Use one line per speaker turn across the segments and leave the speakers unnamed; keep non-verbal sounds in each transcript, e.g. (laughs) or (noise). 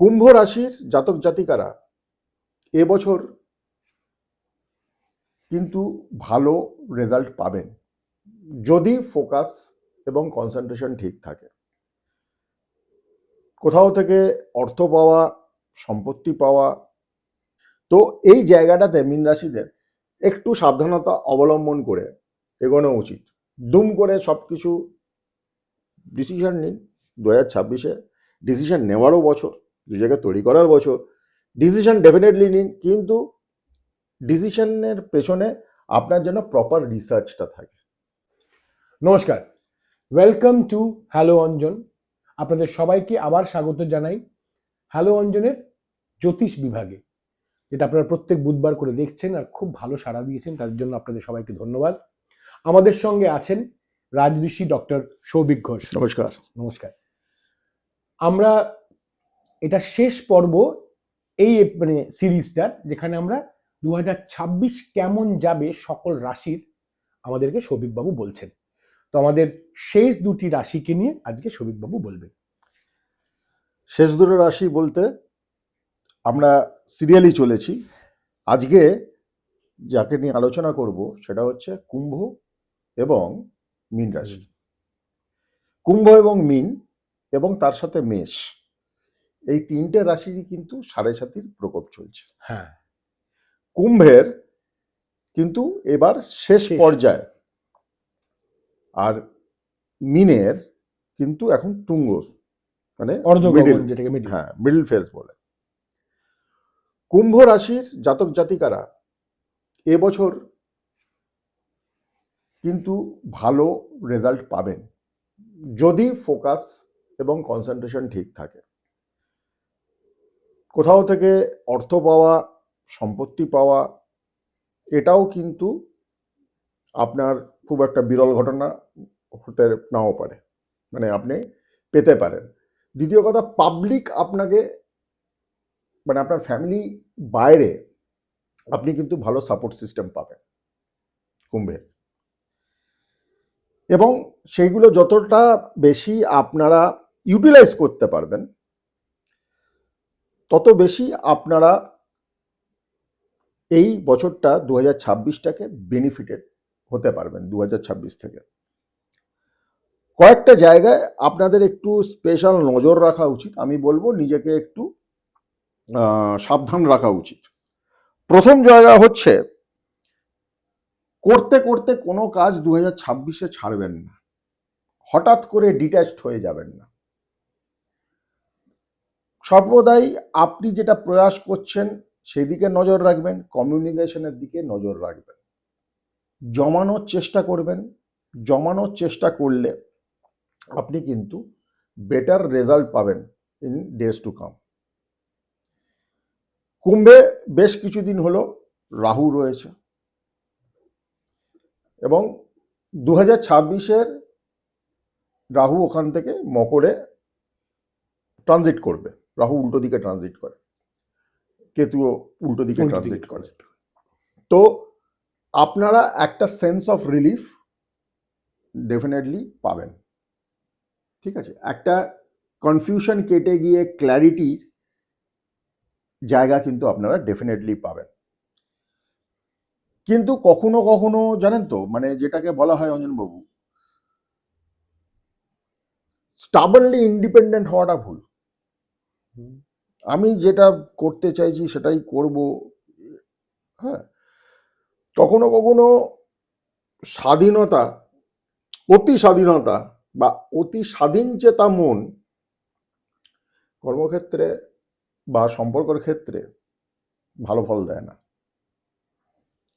কুম্ভ রাশির জাতক জাতিকারা এবছর কিন্তু ভালো রেজাল্ট পাবেন যদি ফোকাস এবং কনসেন্ট্রেশন ঠিক থাকে। কোথাও থেকে অর্থ পাওয়া, সম্পত্তি পাওয়া, তো এই জায়গাটাতে মীন রাশিদের একটু সাবধানতা অবলম্বন করে এগোনো উচিত। দুম করে সব কিছু ডিসিশন নিন। দু হাজার ছাব্বিশে ডিসিশন নেওয়ারও বছর। নিজেকে তৈরি করার বছর ডিসিশন ডেফিনেটলি নিন কিন্তু ডিসিশনের পেছনে আপনার যেন প্রপার রিসার্চটা থাকে।
নমস্কার। ওয়েলকাম টু হ্যালো অঞ্জন আপনাদের সবাইকে আবার স্বাগত জানাই হ্যালো অঞ্জনের জ্যোতিষ বিভাগে। যেটা আপনারা প্রত্যেক বুধবার করে দেখছেন আর খুব ভালো সাড়া দিয়েছেন তার জন্য আপনাদের সবাইকে ধন্যবাদ। আমাদের সঙ্গে আছেন রাজঋষি ডক্টর সৌভিক ঘোষ।
নমস্কার।
নমস্কার। আমরা এটা শেষ পর্ব এই মানে সিরিজটার যেখানে আমরা দু হাজার ছাব্বিশ কেমন যাবে সকল রাশির আমাদেরকে সৌভিকবাবু বলছেন। তো আমাদের শেষ দুটি রাশিকে নিয়ে আজকে সৌভিকবাবু বলবেন।
শেষ দুটো রাশি বলতে আমরা সিরিয়ালি চলেছি। আজকে যাকে নিয়ে আলোচনা করব সেটা হচ্ছে কুম্ভ এবং মীন রাশি। কুম্ভ এবং মীন এবং তার সাথে মেষ। এই তিনটে রাশিরই কিন্তু সাড়ে সাতির প্রকোপ চলছে।
হ্যাঁ।
কুম্ভের কিন্তু এবার শেষ। পর্যায়ে। আর মিনের কিন্তু এখন তুঙ্গ মানে
যেটাকে
হ্যাঁ মিডল ফেজ বলে। কুম্ভ রাশির জাতক জাতিকারা এবছর কিন্তু ভালো রেজাল্ট পাবেন। যদি ফোকাস এবং কনসেন্ট্রেশন ঠিক থাকে। কোথাও থেকে অর্থ পাওয়া, সম্পত্তি পাওয়া, এটাও কিন্তু আপনার খুব একটা বিরল ঘটনা হতে নাও পারে। মানে আপনি পেতে পারেন। দ্বিতীয় কথা পাবলিক আপনাকে মানে আপনার ফ্যামিলি বাইরে আপনি কিন্তু ভালো সাপোর্ট সিস্টেম পাবেন। কুম্ভের এবং সেইগুলো যতটা বেশি আপনারা ইউটিলাইজ করতে পারবেন তত বেশি আপনারা এই বছরটা দু হাজার ছাব্বিশটাকে বেনিফিটেড হতে পারবেন দু হাজার ছাব্বিশ থেকে। কয়েকটা জায়গায় আপনাদের একটু স্পেশাল নজর রাখা উচিত, আমি বলব নিজেকে একটু সাবধান রাখা উচিত। প্রথম জায়গা হচ্ছে, করতে করতে কোনো কাজ দু হাজার ছাব্বিশে ছাড়বেন না। হঠাৎ করে ডিট্যাচড হয়ে যাবেন না। সর্বদাই আপনি যেটা প্রয়াস করছেন, সেদিকে নজর রাখবেন, কমিউনিকেশনের দিকে নজর রাখবেন। জমানোর চেষ্টা করবেন, জমানোর চেষ্টা করলে আপনি কিন্তু বেটার রেজাল্ট পাবেন ইন ডেজ টু কাম কুম্ভে বেশ কিছুদিন হলো রাহু রয়েছে এবং দু হাজার ছাব্বিশের রাহু ওখান থেকে মকরে ট্রানজিট করবে। রাহু উল্টো দিকে ট্রানজিট করে। কেতুও উল্টো দিকে ট্রানজিট করে। তো আপনারা একটা সেন্স অফ রিলিফ ডেফিনেটলি পাবেন। ঠিক আছে? একটা কনফিউশন কেটে গিয়ে ক্ল্যারিটির জায়গা কিন্তু আপনারা ডেফিনেটলি পাবেন। কিন্তু কখনো কখনো জানেন তো মানে যেটাকে বলা হয় অঞ্জনবাবু স্টাবনলি ইন্ডিপেন্ডেন্ট হওয়াটা ভুল। আমি যেটা করতে চাইছি সেটাই করব। হ্যাঁ। কখনো কখনো স্বাধীনতা, অতি স্বাধীনতা বা অতি স্বাধীন চেতা মন কর্মক্ষেত্রে বা সম্পর্কের ক্ষেত্রে ভালো ফল দেয় না।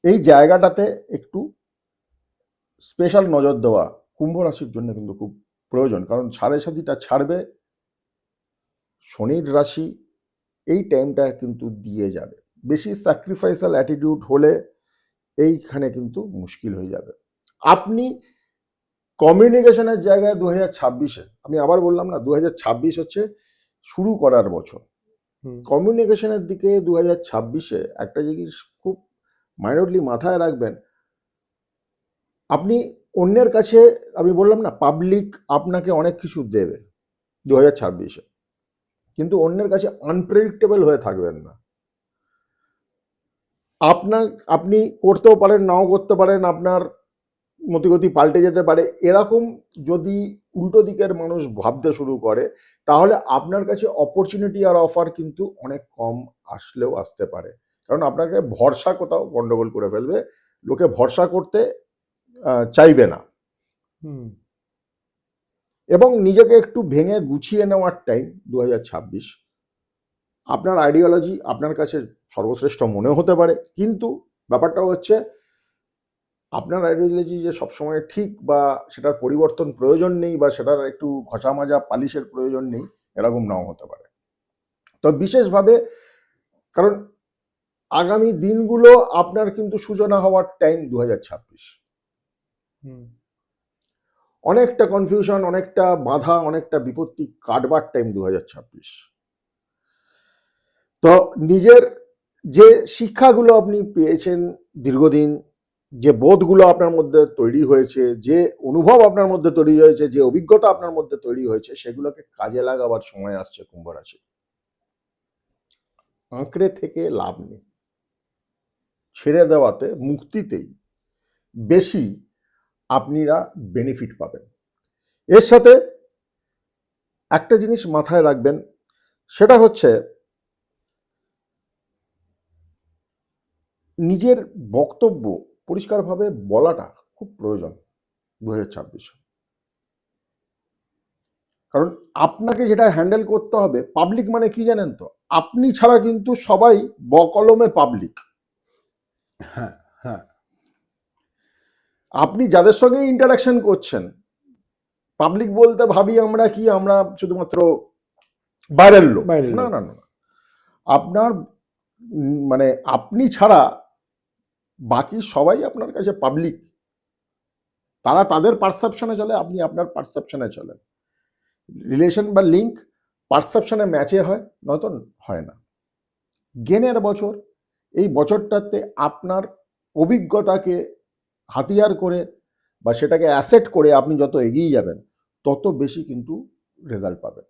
এই জায়গাটাতে একটু স্পেশাল নজর দেওয়া কুম্ভ রাশির জন্য কিন্তু খুব প্রয়োজন। কারণ সাড়ে সাতিটা ছাড়বে শনির রাশি এই টাইমটা কিন্তু দিয়ে যাবে। বেশি স্যাক্রিফাইসাল অ্যাটিটিউড হলে এইখানে কিন্তু মুশকিল হয়ে যাবে। আপনি কমিউনিকেশনের জায়গায় দু হাজার ছাব্বিশে আমি আবার বললাম না দু হাজার ছাব্বিশ হচ্ছে শুরু করার বছর। কমিউনিকেশনের দিকে দু হাজার ছাব্বিশে একটা জিনিস খুব মাইনরলি মাথায় রাখবেন আপনি অন্যের কাছে আমি বললাম না পাবলিক আপনাকে অনেক কিছু দেবে দু হাজার ছাব্বিশে। কিন্তু অন্যের কাছে আনপ্রেডিক্টেবল হয়ে থাকবেন না। আপনার আপনি করতেও পারেন, নাও করতে পারেন, আপনার মতিগতি পাল্টে যেতে পারে। এরকম যদি উল্টো দিকের মানুষ ভাবতে শুরু করে, তাহলে আপনার কাছে অপরচুনিটি আর অফার কিন্তু অনেক কম আসলেও আসতে পারে। কারণ আপনাকে ভরসা কোথাও গন্ডগোল করে ফেলবে। লোকে ভরসা করতে চাইবে না।
হুম।
এবং নিজেকে একটু ভেঙে গুছিয়ে নেওয়ার টাইম দু হাজার ছাব্বিশ। আপনার আইডিওলজি আপনার কাছে সর্বশ্রেষ্ঠ মনে হতে পারে, কিন্তু ব্যাপারটা হচ্ছে আপনার আইডিওলজি যে সবসময় ঠিক বা সেটার পরিবর্তন প্রয়োজন নেই বা সেটার একটু ঘষা মাজা পালিশের প্রয়োজন নেই, এরকম নাও হতে পারে। তো বিশেষভাবে কারণ আগামী দিনগুলো আপনার কিন্তু সূচনা হওয়ার টাইম দু
হাজার ছাব্বিশ
অনেকটা কনফিউশন অনেকটা বাধা, অনেকটা বিপত্তি কাটবার টাইম দুহাজার ছাব্বিশ। তো নিজের যে শিক্ষাগুলো আপনি পেয়েছেন দীর্ঘদিন, যে বোধগুলো আপনার মধ্যে তৈরি হয়েছে, যে অনুভব আপনার মধ্যে তৈরি হয়েছে, যে অভিজ্ঞতা আপনার মধ্যে তৈরি হয়েছে, সেগুলোকে কাজে লাগাবার সময় আসছে কুম্ভ রাশি আঁকড়ে থেকে লাভ নেই। ছেড়ে দেওয়াতে মুক্তিতেই বেশি আপনিরা বেনিফিট পাবেন। এর সাথে একটা জিনিস মাথায় রাখবেন, সেটা হচ্ছে নিজের বক্তব্য পরিষ্কারভাবে বলাটা খুব প্রয়োজন দু ছাব্বিশে। কারণ আপনাকে যেটা হ্যান্ডেল করতে হবে পাবলিক মানে কি জানেন তো? আপনি ছাড়া কিন্তু সবাই বকলমে পাবলিক
হ্যাঁ হ্যাঁ।
আপনি যাদের সঙ্গে ইন্টারাকশন করছেন পাবলিক বলতে ভাবি আমরা কি আমরা শুধুমাত্র বাইরের লোক। না না না। আপনার মানে আপনি ছাড়া বাকি সবাই আপনার কাছে পাবলিক তারা তাদের পারসেপশনে চলে আপনি আপনার পারসেপশনে চলেন। রিলেশন বা লিঙ্ক পারসেপশনে ম্যাচে হয় নয়তো হয় না। গেনের বছর এই বছরটাতে আপনার অভিজ্ঞতাকে হাতিয়ার করে বা সেটাকে অ্যাসেট করে আপনি যত এগিয়ে যাবেন, তত বেশি কিন্তু রেজাল্ট পাবেন।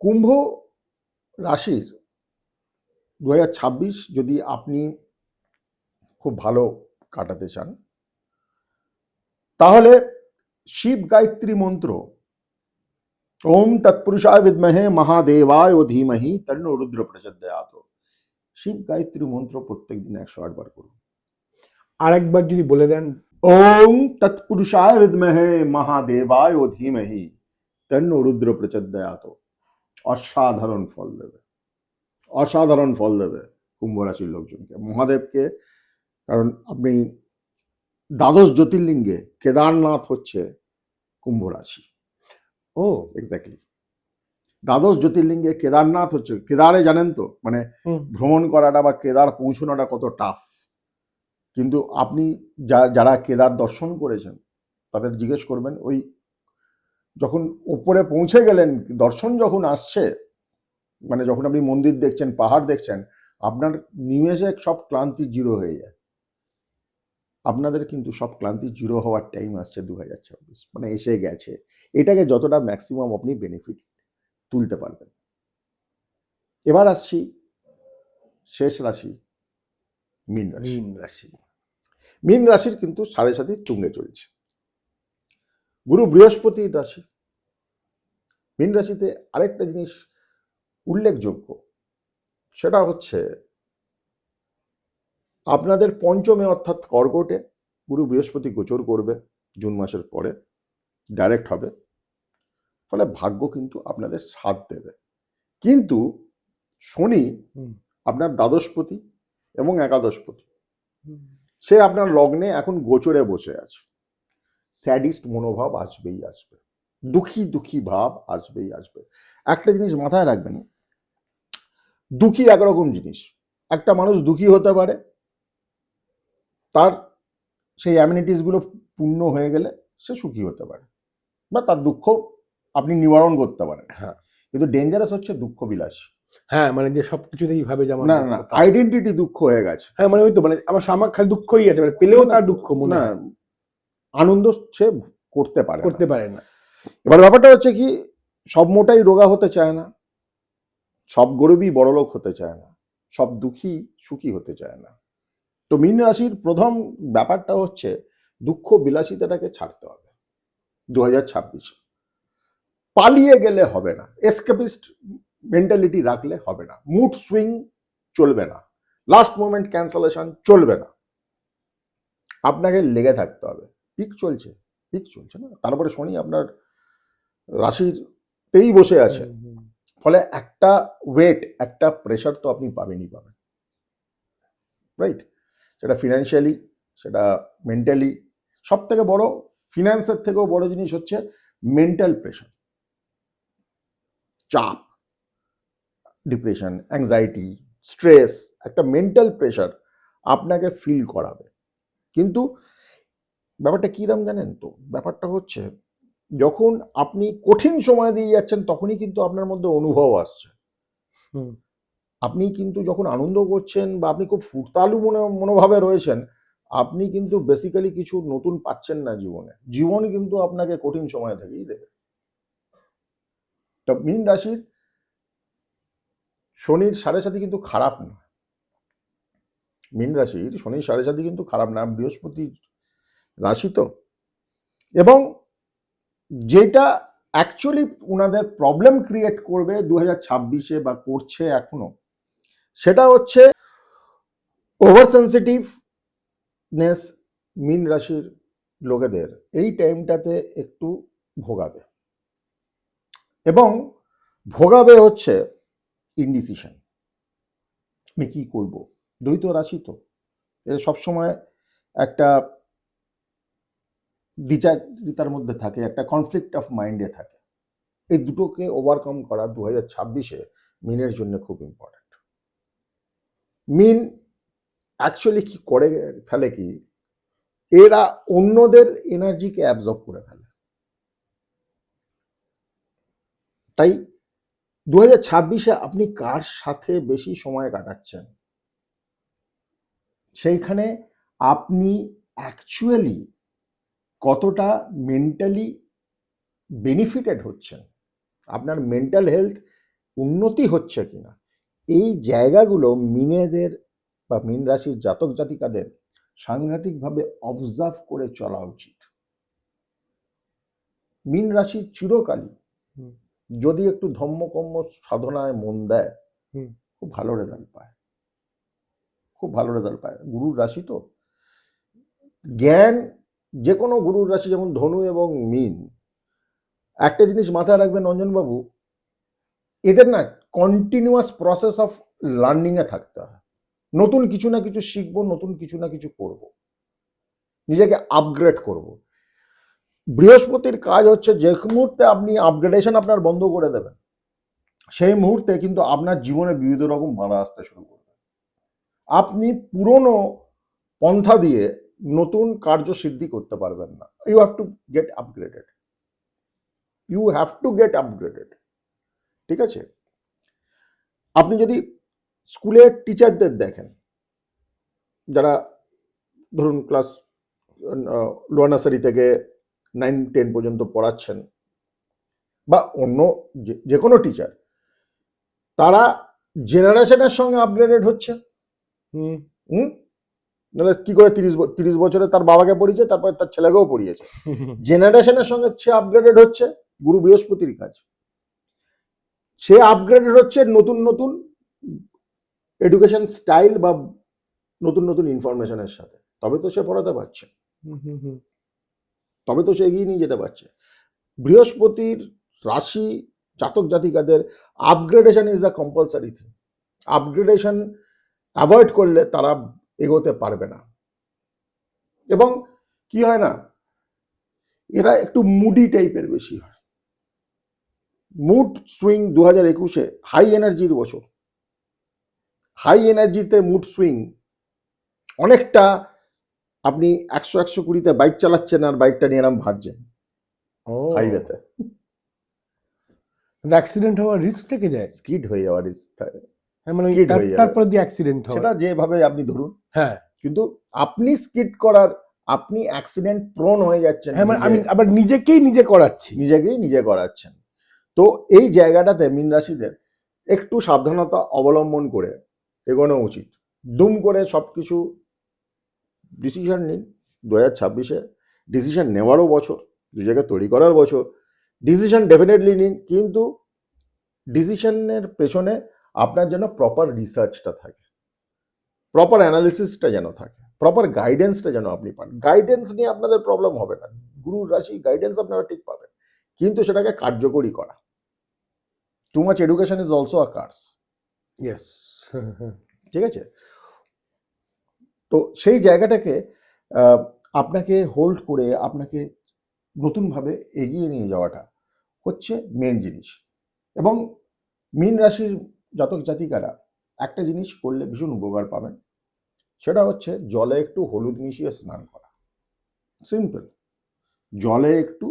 কুম্ভ রাশির দুহাজার ছাব্বিশ যদি আপনি খুব ভালো কাটাতে চান, তাহলে শিব গায়ত্রী মন্ত্র, ওম তৎপুরুষায় বিদ্মহে মহাদেবায় ও ধীমহি তন্ন রুদ্র প্রচোদয়াত শিব গায়ত্রী মন্ত্র প্রত্যেক দিন একশো আটবার করুন।
আরেকবার যদি বলে দেন
ওম তৎপুরুষায় বিদ্মহে মহাদেবায় ও ধীমহি তন্ন রুদ্র প্রচোদয়াত অসাধারণ ফল দেবে অসাধারণ ফল দেবে কুম্ভ রাশির লোকজনকে মহাদেবকে কারণ আপনি দ্বাদশ জ্যোতির্লিঙ্গে কেদারনাথ হচ্ছে কুম্ভ রাশি।
ও।
এক্স্যাক্টলি দ্বাদশ জ্যোতির্লিঙ্গে কেদারনাথ হচ্ছে কেদারে জানেন তো মানে ভ্রমণ করাটা বা কেদার পৌঁছানোটা কত টাফ কিন্তু আপনি যারা কেদার দর্শন করেছেন, তাদের জিজ্ঞেস করবেন, ওই যখন উপরে পৌঁছে গেলেন, দর্শন যখন আসছে মানে যখন আপনি মন্দির দেখছেন, পাহাড় দেখছেন, আপনার নিমেষে সব ক্লান্তি জিরো হয়ে যায়। আপনাদের কিন্তু সব ক্লান্তি জিরো হওয়ার টাইম আসছে দু হাজার ছাব্বিশ মানে এসে গেছে। এটাকে যতটা ম্যাক্সিমাম আপনি বেনিফিট তুলতে পারবেন। এবার আসছি শেষ রাশি মীন রাশি।
মীন রাশি।
মীন রাশির কিন্তু সাড়ে সাথে তুঙ্গে চলছে। গুরু বৃহস্পতির রাশি। মীন রাশিতে আরেকটা জিনিস উল্লেখযোগ্য। সেটা হচ্ছে আপনাদের পঞ্চমে অর্থাৎ কর্কটে গুরু বৃহস্পতি গোচর করবে জুন মাসের পরে ডাইরেক্ট হবে। ফলে ভাগ্য কিন্তু আপনাদের সাথ দেবে। কিন্তু শনি। আপনার দ্বাদশপতি এবং একাদশপতি সে আপনার লগ্নে এখন গোচরে বসে আছে। স্যাডিস্ট মনোভাব আসবেই আসবে। দুঃখী দুঃখী ভাব আসবেই আসবে। একটা জিনিস মাথায় রাখবেন দুঃখী একরকম জিনিস। একটা মানুষ দুঃখী হতে পারে তার সেই অ্যামিনিটিসগুলো পূর্ণ হয়ে গেলে সে সুখী হতে পারে। বা তার দুঃখ আপনি নিবারণ করতে পারেন।
হ্যাঁ।
কিন্তু ডেঞ্জারাস হচ্ছে দুঃখ বিলাসী।
হ্যাঁ মানে যে সবকিছুতেই ভাবে যে আমার
না না। আইডেন্টিটি দুঃখ হয়ে গেছে।
হ্যাঁ মানে ওই তো মানে আমার খালি দুঃখই আছে মানে পেলেও তার দুঃখ মনে হয়,
আনন্দ সে করতে পারে
করতে পারে না।
এবার ব্যাপারটা হচ্ছে কি সব মোটাই রোগা হতে চায় না সব গরিবই বড়লোক হতে চায় না সব দুঃখী সুখী হতে চায় না। তো মীন রাশির প্রথম ব্যাপারটা হচ্ছে দুঃখ বিলাসিতাটাকে ছাড়তে হবে। দু হাজার ছাব্বিশে। পালিয়ে গেলে হবে না। এসকেপিস্ট মেন্টালিটি রাখলে হবে না। মুড সুইং চলবে না। লাস্ট মোমেন্ট ক্যান্সেলেশন চলবে না। আপনাকে লেগে থাকতে হবে। পিক চলছে। পিক চলছে না। তারপরে শনি আপনার রাশিরতেই বসে আছে। ফলে একটা ওয়েট একটা প্রেশার তো আপনি পাবেনই পাবেন। রাইট সেটা ফিনান্সিয়ালি সেটা মেন্টালি সব থেকে বড় ফিনান্সের থেকেও বড় জিনিস হচ্ছে মেন্টাল প্রেশার চাপ। ডিপ্রেশন অ্যাংজাইটি স্ট্রেস একটা মেন্টাল প্রেশার আপনাকে ফিল করাবে। কিন্তু ব্যাপারটা কীরম জানেন তো? ব্যাপারটা হচ্ছে যখন আপনি কঠিন সময় দিয়ে যাচ্ছেন তখনই কিন্তু আপনার মধ্যে অনুভব আসছে। আপনি কিন্তু যখন আনন্দ করছেন বা আপনি খুব ফুর্তালু মনে মনোভাবে রয়েছেন আপনি কিন্তু বেসিক্যালি কিছু নতুন পাচ্ছেন না জীবনে। জীবন কিন্তু আপনাকে কঠিন সময় থেকেই দেবে। তো মীন রাশির শনির সাড়ে সাথে কিন্তু খারাপ না মীন রাশির শনির সাড়ে সাথে কিন্তু খারাপ না, বৃহস্পতির রাশি তো। এবং যেটা অ্যাকচুয়ালি ওনাদের প্রবলেম ক্রিয়েট করবে দু ছাব্বিশে বা করছে এখনও, সেটা হচ্ছে ওভার সেন্সিটিভনেস মিন রাশির লোকেদের, এই টাইমটাতে একটু ভোগাবে। এবং ভোগাবে হচ্ছে ইনডিসিশন আমি কি করব? দ্বৈত রাশি তো। সবসময় একটা দ্বিচারিতার মধ্যে থাকে, একটা কনফ্লিক্ট অফ মাইন্ডে থাকে। এই দুটোকে ওভারকাম করা দু হাজার ছাব্বিশে মিনের জন্য খুব ইম্পর্ট্যান্ট মিন অ্যাকচুয়ালি কি করে ফেলে কি? এরা অন্যদের এনার্জিকে অ্যাবজর্ব করে ফেলে। তাই দু ছাব্বিশে আপনি কার সাথে বেশি সময় কাটাচ্ছেন? সেইখানে আপনি অ্যাকচুয়ালি কতটা মেন্টালি বেনিফিটেড হচ্ছেন? আপনার মেন্টাল হেলথ উন্নতি হচ্ছে কিনা? এই জায়গাগুলো মিনেদের বা মিন রাশির জাতক জাতিকাদের সাংঘাতিকভাবে অবজার্ভ করে চলা উচিত। মিন রাশির চিরকালই। যদি একটু ধম্মকম্ম সাধনায় মন দেয়। খুব ভালো রেজাল্ট পায়। খুব ভালো রেজাল্ট পায়। গুরুর রাশি তো। জ্ঞান যে কোনো গুরুর রাশি যেমন ধনু এবং মিন একটা জিনিস মাথায় রাখবেন রঞ্জনবাবু এদের না কন্টিনিউয়াস প্রসেস অফ লার্নিংয়ে থাকতে হয়। নতুন কিছু না কিছু শিখব নতুন কিছু না কিছু করব। নিজেকে আপগ্রেড করব। বৃহস্পতির কাজ হচ্ছে যে মুহূর্তে আপনি আপগ্রেডেশন আপনার বন্ধ করে দেবেন, সেই মুহূর্তে কিন্তু আপনার জীবনে বিবিধ রকম বাধা আসতে শুরু করবে। আপনি পুরনো পন্থা দিয়ে নতুন কার্য সিদ্ধি করতে পারবেন না। You have to get upgraded you have to get upgraded ঠিক আছে? আপনি যদি স্কুলের টিচারদের দেখেন, যারা ধরুন ক্লাস লোয়ার নার্সারি থেকে নাইন টেন পর্যন্ত পড়াচ্ছেন। বা অন্য যে- কোনো টিচার তারা জেনারেশনের সঙ্গে আপগ্রেডেড হচ্ছে।
হুম।
নাহলে কি করে তিরিশ তিরিশ বছরে তার বাবাকে পড়িয়েছে তারপরে তার ছেলেকেও পড়িয়েছে। (laughs) জেনারেশনের সঙ্গে সে আপগ্রেডেড হচ্ছে গুরু বৃহস্পতির কাজ। সে আপগ্রেডেড হচ্ছে নতুন নতুন এডুকেশন স্টাইল বা নতুন নতুন ইনফরমেশনের সাথে। তবে তো সে পড়াতে পারছে।
হুম, হুম, হুম।
তবে তো সে এগিয়ে নিয়ে যেতে পারছে। বৃহস্পতির রাশি জাতক জাতিকাদের upgradation is the compulsory thing upgradation avoid করলে তারা এগোতে পারবে না। এবং কি হয় না? এরা একটু মুডি টাইপের বেশি হয়। মুড সুইং দু হাজার একুশে হাই এনার্জির বছর। হাই এনার্জিতে মুড সুইং অনেকটা আপনি একশো একশো কুড়িতে বাইক চালাচ্ছেন আর বাইকটা নিয়ে এরম
ভাবছেন।
হাইওয়েতে।
অ্যাক্সিডেন্ট হওয়ার রিস্ক থেকে যায়।
স্কিড হয়ে যাওয়ার risk থাকে।
মানে। তারপরে দিয়ে অ্যাক্সিডেন্ট হয়।
সেটা যেভাবে আপনি ধরুন।
হ্যাঁ।
কিন্তু আপনি স্কিড করার আপনি অ্যাক্সিডেন্ট প্রোন হয়ে যাচ্ছেন
হ্যাঁ মানে আমি আবার নিজেকেই নিজে করাচ্ছি।
নিজেকেই নিজে করাচ্ছেন। তো এই জায়গাটাতে মীন রাশিদের একটু সাবধানতা অবলম্বন করে এগোনো উচিত। দুম করে সব কিছু ডিসিশন নিন দু হাজার ছাব্বিশে ডিসিশন নেওয়ারও বছর নিজেকে তৈরি করার বছর ডিসিশন ডেফিনেটলি নিন কিন্তু ডিসিশনের পেছনে আপনার যেন প্রপার রিসার্চটা থাকে প্রপার অ্যানালিসিসটা যেন থাকে প্রপার গাইডেন্সটা যেন আপনি পান। গাইডেন্স নিয়ে আপনাদের প্রবলেম হবে না। গুরু রাশি গাইডেন্স আপনারা ঠিক পাবেন কিন্তু সেটাকে কার্যকরী করা। Too much education is also a curse
yes
ঠিক আছে? তো সেই জায়গাটাকে আপনাকে হোল্ড করে আপনাকে নতুনভাবে এগিয়ে নিয়ে যাওয়াটা হচ্ছে মেন জিনিস। এবং মীন রাশির জাতক জাতিকারা একটা জিনিস করলে ভীষণ উপকার পাবেন সেটা হচ্ছে জলে একটু হলুদ মিশিয়ে স্নান করা। সিম্পল জলে একটু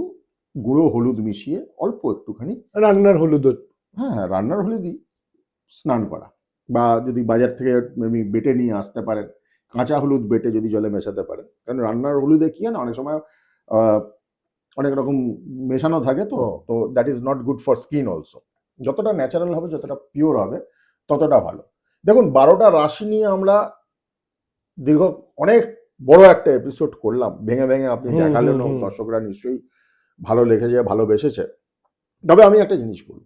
গুঁড়ো হলুদ মিশিয়ে অল্প একটুখানি
রান্নার হলুদ
হ্যাঁ হ্যাঁ রান্নার হলুদই স্নান করা। বা যদি বাজার থেকে বেটে নিয়ে আসতে পারেন কাঁচা হলুদ বেটে যদি জলে মেশাতে পারেন কারণ রান্নার হলুদে কি হয় না অনেক সময় আহ, অনেক রকম মেশানো থাকে তো তো that is not good for skin also যতটা ন্যাচারাল হবে যতটা পিওর হবে ততটা ভালো। দেখুন বারোটা রাশি নিয়ে আমরা দীর্ঘ অনেক বড় একটা এপিসোড করলাম। ভেঙে ভেঙে আপনি দেখালেন। দর্শকরা নিশ্চয়ই ভালো লেগেছে ভালোবেসেছে তবে আমি একটা জিনিস বলব।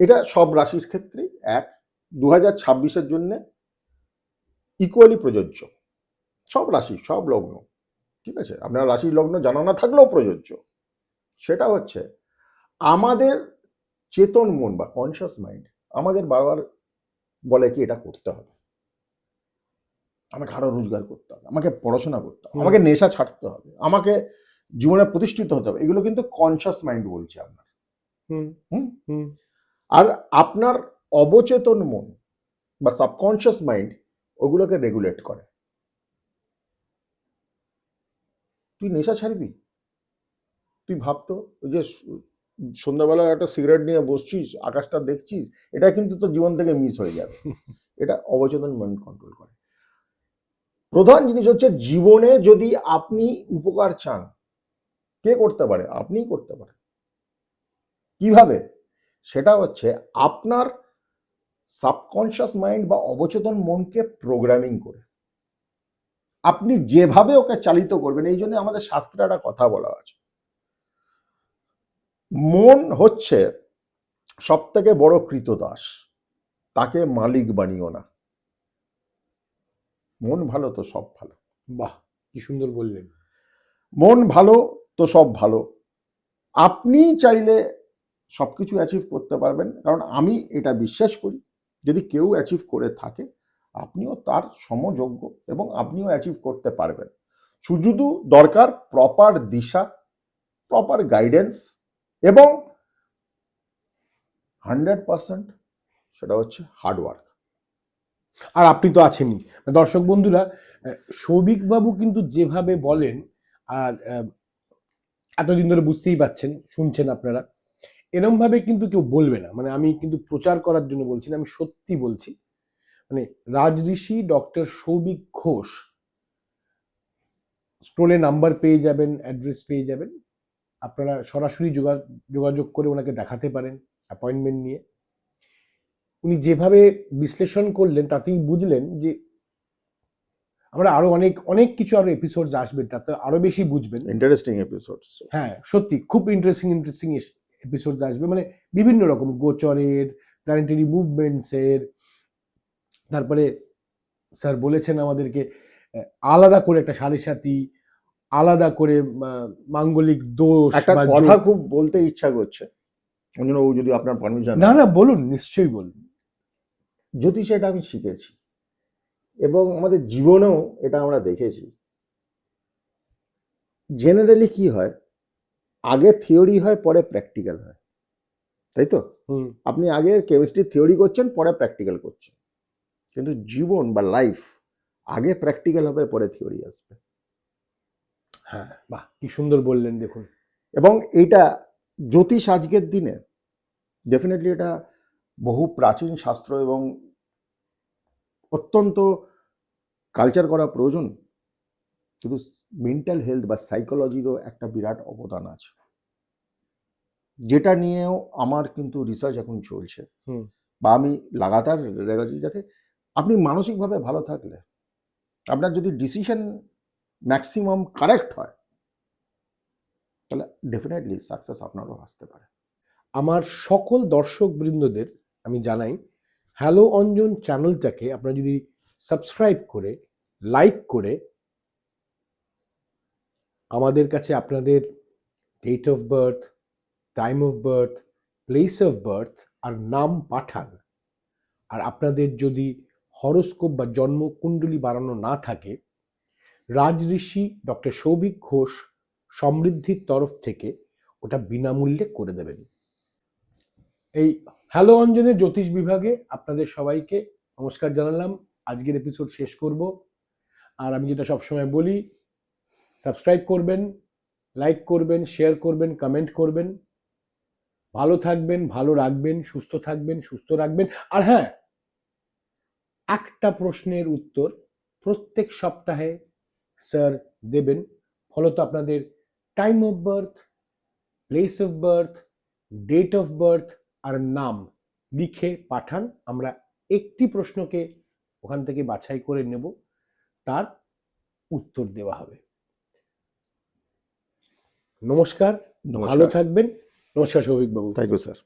এটা সব রাশির ক্ষেত্রেই এক। দু হাজার ছাব্বিশের জন্য ইকুয়ালি প্রযোজ্য। সব রাশি সব লগ্ন ঠিক আছে? আপনার রাশি লগ্ন জানা না থাকলেও প্রযোজ্য। সেটা হচ্ছে আমাদের চেতন মন বা কনসিয়াস মাইন্ড আমাদের বারবার বলে কি এটা করতে হবে। আমাকে আরও রোজগার করতে হবে আমাকে পড়াশোনা করতে হবে আমাকে নেশা ছাড়তে হবে আমাকে জীবনে প্রতিষ্ঠিত হতে হবে এগুলো কিন্তু কনসিয়াস মাইন্ড বলছে আপনার।
হুম।
হুম?
হুম।
আর আপনার অবচেতন মন বা সাবকনশিয়াস মাইন্ড ওগুলোকে রেগুলেট করে। তুই নেশা ছাড়বি? তুই ভাবতো ওই যে সন্ধ্যাবেলা একটা সিগারেট নিয়ে বসছিস আকাশটা দেখছিস এটা কিন্তু তোর জীবন থেকে মিস হয়ে যাবে। (laughs) এটা অবচেতন মাইন্ড কন্ট্রোল করে। প্রধান জিনিস হচ্ছে জীবনে যদি আপনি উপকার চান কে করতে পারে? আপনিই করতে পারেন। কীভাবে? সেটা হচ্ছে আপনার সাবকনশিয়াস মাইন্ড বা অবচেতন মনকে প্রোগ্রামিং করে। আপনি যেভাবে ওকে চালিত করবেন এই জন্য আমাদের শাস্ত্রে একটা কথা বলা আছে। মন হচ্ছে সব থেকে বড় কৃতদাস তাকে মালিক বানিও না। মন ভালো তো সব ভালো।
বাহ কি সুন্দর বললেন।
মন ভালো তো সব ভালো। আপনি চাইলে সব কিছু অ্যাচিভ করতে পারবেন কারণ আমি এটা বিশ্বাস করি। যদি কেউ অ্যাচিভ করে থাকে, আপনিও তার সমযোগ্য এবং আপনিও অ্যাচিভ করতে পারবেন। শুধু দরকার প্রপার দিশা প্রপার গাইডেন্স এবং হান্ড্রেড পার্সেন্ট সেটা হচ্ছে হার্ডওয়ার্ক
আর আপনি তো আছেনই। দর্শক বন্ধুরা সৌভিক বাবু কিন্তু যেভাবে বলেন, আর এতদিন ধরে বুঝতেই পাচ্ছেন শুনছেন আপনারা এরম ভাবে কিন্তু কেউ বলবে না। মানে আমি কিন্তু প্রচার করার জন্য বলছি না আমি সত্যি বলছি। মানে রাজঋষি ডক্টর সৌভিক ঘোষ স্টোরে নাম্বার পেয়ে যাবেন অ্যাড্রেস পেয়ে যাবেন। আপনারা সরাসরি যোগা- যোগাযোগ করে ওনাকে দেখাতে পারেন অ্যাপয়েন্টমেন্ট নিয়ে। উনি যেভাবে বিশ্লেষণ করলেন তাতেই বুঝলেন যে আমরা আরও অনেক অনেক কিছু আরও এপিসোড আসবে তাতে আরও বেশি বুঝবেন।
ইন্টারেস্টিং এপিসোড
হ্যাঁ সত্যি খুব ইন্টারেস্টিং ইন্টারেস্টিং এপিসোড আসবে। মানে বিভিন্ন রকম গোচরের প্ল্যানেটারি মুভমেন্টসের তারপরে স্যার বলেছেন আমাদেরকে আলাদা করে একটা সাড়ে সাথী আলাদা করে মাঙ্গলিক দোষ
একটা কথা খুব বলতে ইচ্ছা করছে। ও যদি আপনার পারমিশন
না না বলুন নিশ্চয়ই বলুন।
জ্যোতিষ এটা আমি শিখেছি। এবং আমাদের জীবনেও এটা আমরা দেখেছি। জেনারেলি কি হয় আগে থিওরি হয় পরে প্র্যাকটিক্যাল হয়। তাই তো? আপনি আগে কেমিস্ট্রি থিওরি করছেন পরে প্র্যাকটিক্যাল করছেন। কিন্তু জীবন বা লাইফ আগে প্র্যাকটিক্যাল হবে পরে থিওরি আসবে।
হ্যাঁ বাহ কি সুন্দর বললেন দেখুন।
এবং এইটা জ্যোতিষ আজকের দিনে ডেফিনেটলি এটা বহু প্রাচীন শাস্ত্র এবং অত্যন্ত কালচার করা প্রয়োজন। কিন্তু মেন্টাল হেলথ বা সাইকোলজিরও একটা বিরাট অবদান আছে। যেটা নিয়েও আমার কিন্তু রিসার্চ এখন চলছে।
হুম।
বা আমি লাগাতার রেগাচ্ছি যাতে আপনি মানসিকভাবে ভালো থাকলে আপনার যদি ডিসিশন ম্যাক্সিমাম কারেক্ট হয় তাহলে ডেফিনেটলি সাকসেস আপনারও আসতে পারে।
আমার সকল দর্শক বৃন্দদের আমি জানাই হ্যালো অঞ্জন চ্যানেলটাকে আপনারা যদি সাবস্ক্রাইব করে লাইক করে আমাদের কাছে আপনাদের date of birth time of birth place of birth আর নাম পাঠান। আর আপনাদের যদি হরস্কোপ বা জন্মকুণ্ডলী বাড়ানো না থাকে, রাজঋষি ডক্টর সৌভিক ঘোষ সমৃদ্ধির তরফ থেকে ওটা বিনামূল্যে করে দেবেন। এই হ্যালো অঞ্জনের জ্যোতিষ বিভাগে আপনাদের সবাইকে নমস্কার জানালাম। আজকের এপিসোড শেষ করব। আর আমি যেটা সবসময় বলি সাবস্ক্রাইব করবেন, লাইক করবেন, শেয়ার করবেন, কমেন্ট করবেন। ভালো থাকবেন, ভালো রাখবেন, সুস্থ থাকবেন, সুস্থ রাখবেন। আর হ্যাঁ একটা প্রশ্নের উত্তর প্রত্যেক সপ্তাহে স্যার দেবেন। ফলত আপনাদের time of birth, place of birth, date of birth আর নাম লিখে পাঠান। আমরা একটি প্রশ্নকে ওখান থেকে বাছাই করে নেব। তার উত্তর দেওয়া হবে। নমস্কার ভালো থাকবেন। নমস্কার সৌভিক বাবু।
Thank you sir